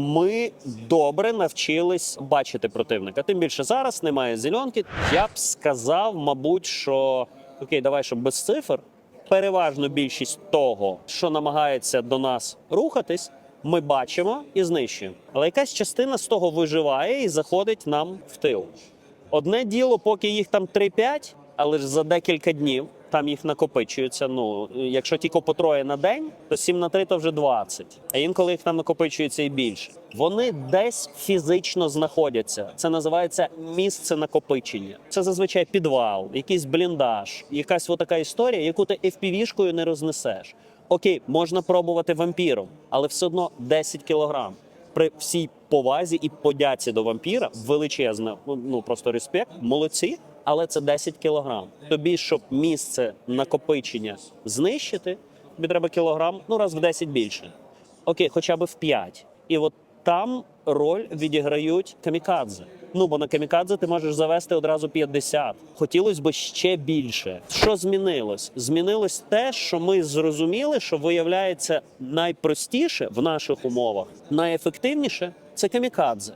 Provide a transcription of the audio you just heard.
ми добре навчились бачити противника. Тим більше зараз немає зеленки. Я б сказав, мабуть, що окей, давай, щоб без цифр. Переважну більшість того, що намагається до нас рухатись, ми бачимо і знищуємо. Але якась частина з того виживає і заходить нам в тил. Одне діло, поки їх там 3-5, але ж за декілька днів там їх накопичується. Ну, якщо тільки по троє на день, то 7 на 3 то вже 20. А інколи їх там накопичується і більше. Вони десь фізично знаходяться. Це називається місце накопичення. Це зазвичай підвал, якийсь бліндаж, якась отака історія, яку ти FPV-шкою не рознесеш. Окей, можна пробувати вампіром, але все одно 10 кілограм при всій повазі і подяці до вампіра величезна, ну просто респект, молодці. Але це 10 кілограм. Тобі, щоб місце накопичення знищити, тобі треба кілограм, ну раз в 10 більше. Окей, хоча б в 5. І от там роль відіграють камікадзе. Ну бо на камікадзе ти можеш завести одразу 50. Хотілося б ще більше. Що змінилось? Змінилось те, що ми зрозуміли, що виявляється найпростіше в наших умовах, найефективніше це камікадзе.